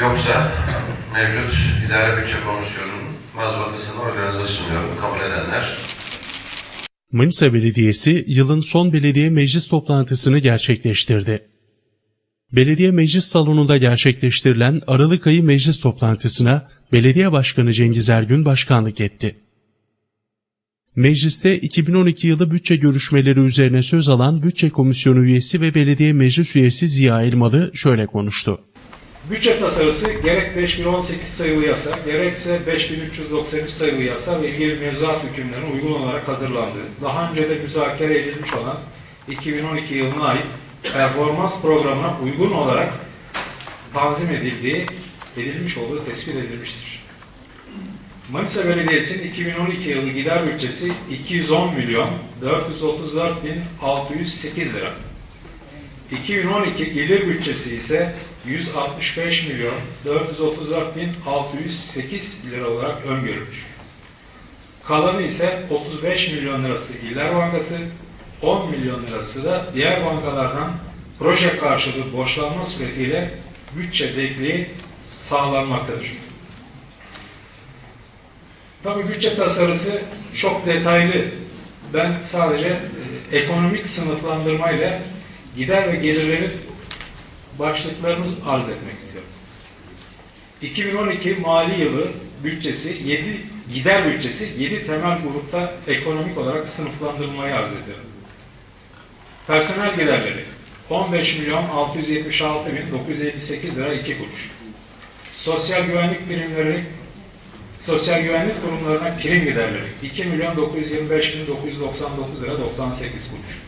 Yoksa mevcut idare bütçe komisyonunun mazbatasını organize sunuyorum. Kabul edenler Manisa Belediyesi yılın son belediye meclis toplantısını gerçekleştirdi. Belediye meclis salonunda gerçekleştirilen Aralık ayı meclis toplantısına Belediye Başkanı Cengiz Ergün başkanlık etti. Mecliste 2012 yılı bütçe görüşmeleri üzerine söz alan Bütçe Komisyonu üyesi ve belediye meclis üyesi Ziya Elmalı şöyle konuştu. Bütçe tasarısı gerek 5018 sayılı yasa, gerekse 5393 sayılı yasa ve ilgili mevzuat hükümlerine uygun olarak hazırlandı. Daha önce de müzakere edilmiş olan 2012 yılına ait performans programına uygun olarak tanzim edildiği, edilmiş olduğu tespit edilmiştir. Manisa Belediyesi'nin 2012 yılı gider bütçesi 210 milyon 434 bin 608 lira. 2012 gelir bütçesi ise 165 milyon 434 bin 608 lira olarak öngörülmüş. Kalanı ise 35 milyon lirası İller Bankası, 10 milyon lirası da diğer bankalardan proje karşılığı borçlanma suretiyle bütçe dekliği sağlanmaktadır. Tabii bütçe tasarısı çok detaylı. Ben sadece e, ekonomik sınıflandırmayla gider ve gelirlerin başlıklarını arz etmek istiyorum. 2012 mali yılı bütçesi 7 gider bütçesi 7 temel grupta ekonomik olarak sınıflandırılmayı arz ediyorum. Personel giderleri 15 milyon 676 bin 958 lira 2 kuruş. Sosyal güvenlik birimleri Sosyal güvenlik kurumlarına prim giderleri 2 milyon 925 bin 999 lira 98 kuruş.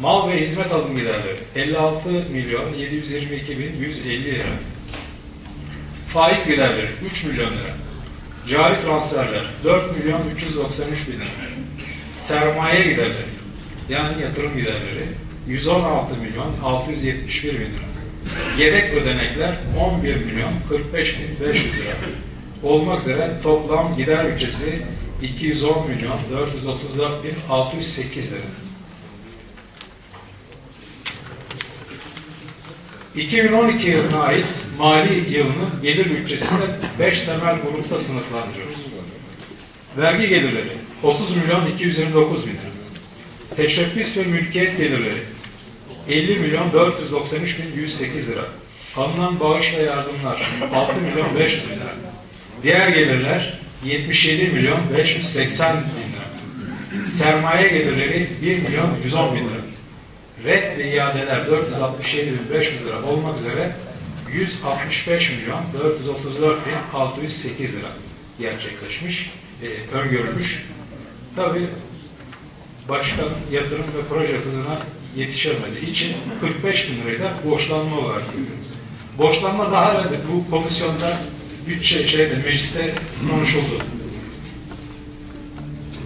Mal ve hizmet alım giderleri 56 milyon 722 bin 150 lira. Faiz giderleri 3 milyon lira. Cari transferler 4 milyon 393 bin lira. Sermaye giderleri yani yatırım giderleri 116 milyon 671 bin lira. Yedek ödenekler 11 milyon 45 bin 500 lira. Olmak üzere toplam gider bütçesi 210 milyon 434 bin 608 lira. 2012 yılına ait mali yılını gelir bütçesinde 5 temel grupta sınıflandırıyoruz. Vergi gelirleri 30 milyon 229 bin lira. Teşebbüs ve mülkiyet gelirleri 50 milyon 493 bin 108 lira. Alınan bağış ve yardımlar 6 milyon 500 bin lira. Diğer gelirler 77 milyon 580 bin lira. Sermaye gelirleri 1 milyon 110 bin lira. Red ve iadeler 467 bin 500 lira olmak üzere 165 milyon 434 bin 608 lira gerçekleşmiş, e, öngörülmüş. Tabi başkan yatırım ve proje hızına yetişemediği için 45 bin lirayı da borçlanma görüyoruz. Borçlanma daha evvel bu komisyonda bütçe şeyde mecliste konuşuldu.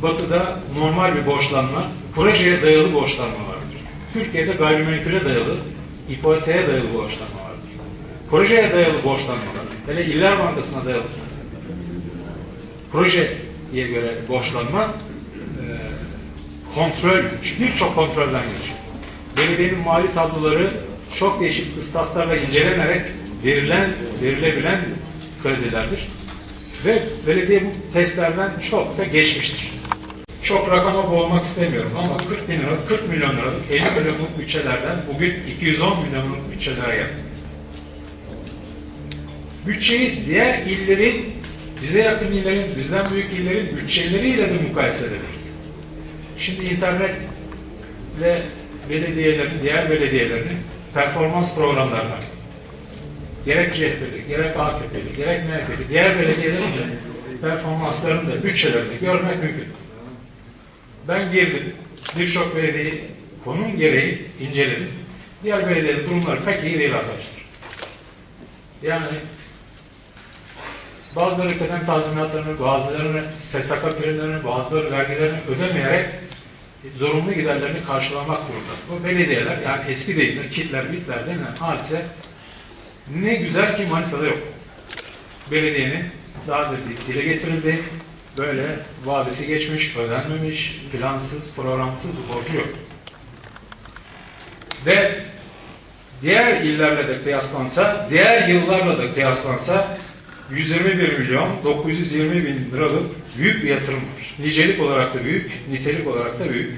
Batı'da normal bir borçlanma, projeye dayalı borçlanma vardır. Türkiye'de gayrimenkule dayalı, ipoteğe dayalı borçlanma vardır. Projeye dayalı borçlanmalar, hele İller Bankası'na dayalı projeye göre borçlanma e, kontrol, birçok kontrolden geçiyor. Belediyenin mali tabloları çok değişik kıstaslarla incelenerek verilen, verilebilen kredilerdir. Ve belediye bu testlerden çok da geçmiştir. Çok rakama boğulmak istemiyorum ama 40 bin lira, 40 milyon liralık, 50 milyonluk bütçelerden bugün 210 milyonluk bütçelere geldik. Bütçeyi diğer illerin, bize yakın illerin, bizden büyük illerin bütçeleriyle de mukayese edebiliriz. Şimdi internet ve belediyelerin, diğer belediyelerin performans programlarına gerek CHP'li, gerek AKP'li, gerek MHP'li, diğer belediyelerin de performanslarını da bütçelerini görmek mümkün. Ben girdim, birçok belediyeyi konum gereği inceledim. Diğer belediyelerin durumları pek iyi değil arkadaşlar. Yani bazıları kıdem tazminatlarını, bazılarını SSK primlerini, bazıları vergilerini ödemeyerek zorunlu giderlerini karşılamak durumunda. Bu belediyeler yani eski deyimler, kitler, bitler denilen hadise ne güzel ki Manisa'da yok. Belediyenin daha da dile getirildi. Böyle vadesi geçmiş, ödenmemiş, plansız, programsız bir borcu yok. Ve diğer illerle de kıyaslansa, diğer yıllarla da kıyaslansa 121 milyon 920 bin liralık büyük bir yatırım var. Nicelik olarak da büyük, nitelik olarak da büyük.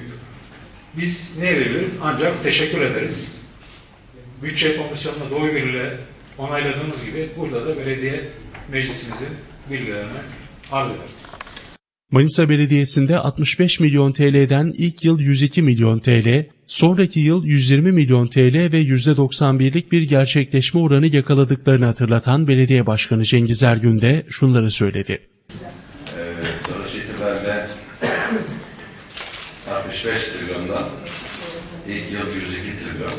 Biz ne edebiliriz? Ancak teşekkür ederiz. Bütçe komisyonuna da oy birliğiyle onayladığımız gibi burada da belediye meclisimizin bilgilerini arz ederiz. Manisa Belediyesi'nde 65 milyon TL'den ilk yıl 102 milyon TL, sonraki yıl 120 milyon TL ve %91'lik bir gerçekleşme oranı yakaladıklarını hatırlatan Belediye Başkanı Cengiz Ergün de şunları söyledi. Sonuç itibariyle 65 trilyondan ilk yıl 102 trilyon,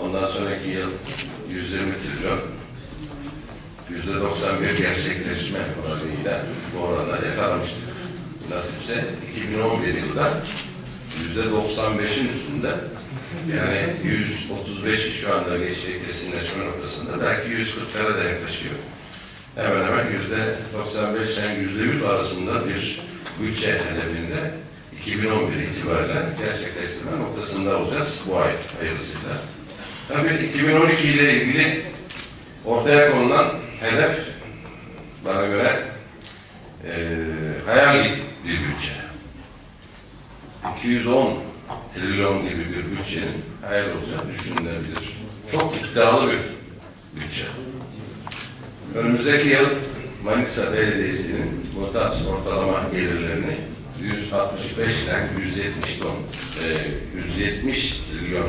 ondan sonraki yıl 120 trilyon, %91 gerçekleşme oranıyla bu oranları yakalamıştık. Nasipse 2011 yılında %95'in üstünde yani 135'i şu anda geçtiği kesinleşme noktasında belki 140'lara da yaklaşıyor hemen hemen yüzde 95 ile yüzde 100 arasında bir bütçe hedefinde 2011 itibariyle gerçekleştirme noktasında olacağız bu ay hayırlısıyla. Tabii 2012 ile ilgili ortaya konulan hedef bana göre eee hayal bir bütçe. 210 trilyon gibi bir bütçenin hayal olacağı düşünülebilir. Çok iddialı bir bütçe. Önümüzdeki yıl Manisa Belediyesi'nin muhtaç ortalama gelirlerini 165 ile 170 ton, e, 170 trilyon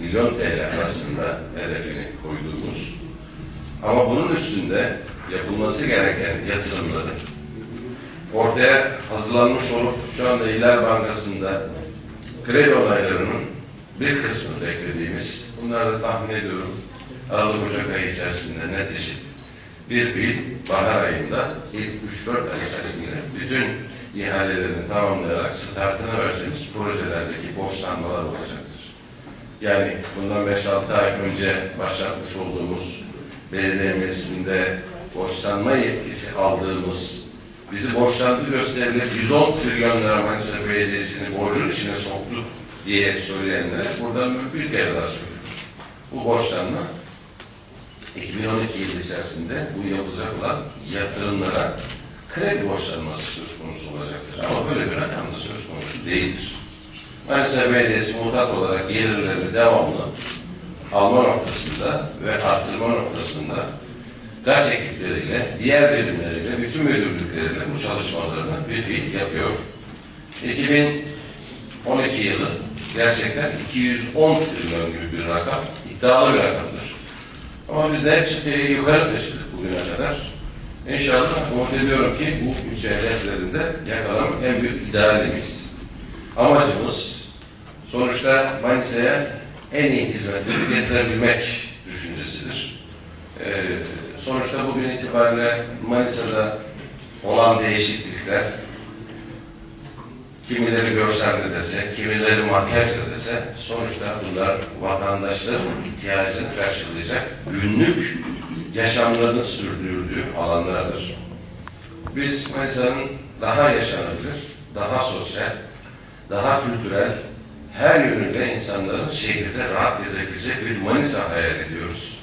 milyon TL arasında hedefini koyduğumuz ama bunun üstünde yapılması gereken yatırımları ortaya hazırlanmış olup şu anda İller Bankası'nda kredi onaylarının bir kısmını beklediğimiz, bunları da tahmin ediyorum Aralık Ocak ayı içerisinde netleşip bir fiil bahar ayında ilk 3-4 ay içerisinde bütün ihalelerini tamamlayarak startına vereceğimiz projelerdeki borçlanmalar olacaktır. Yani bundan 5-6 ay önce başlatmış olduğumuz belediye borçlanma yetkisi aldığımız bizi borçlandı gösterilir 110 trilyon lira Manisa Belediyesi'ni borcun içine soktu diye söyleyenlere buradan bir kere daha söylüyorum. Bu borçlanma 2012 yılı içerisinde bu yapılacak olan yatırımlara kredi borçlanması söz konusu olacaktır. Ama böyle bir rakam da söz konusu değildir. Manisa Belediyesi mutat olarak gelirleri devamlı alma noktasında ve artırma noktasında gaç ekipleriyle, diğer birimleriyle, bütün müdürlükleriyle bu çalışmalarını bir fiil yapıyor. 2012 yılı gerçekten 210 trilyon gibi bir rakam, iddialı bir rakamdır. Ama biz de çıtayı yukarı taşıdık bugüne kadar. İnşallah umut ediyorum ki bu bütçe hedeflerinde yakalamak en büyük idealimiz. Amacımız sonuçta Manisa'ya en iyi hizmetleri getirebilmek düşüncesidir. Ee, sonuçta bugün itibariyle Manisa'da olan değişiklikler kimileri görselde dese, kimileri makyajla dese sonuçta bunlar vatandaşların ihtiyacını karşılayacak günlük yaşamlarını sürdürdüğü alanlardır. Biz Manisa'nın daha yaşanabilir, daha sosyal, daha kültürel, her yönüyle insanların şehirde rahat gezebilecek bir Manisa hayal ediyoruz.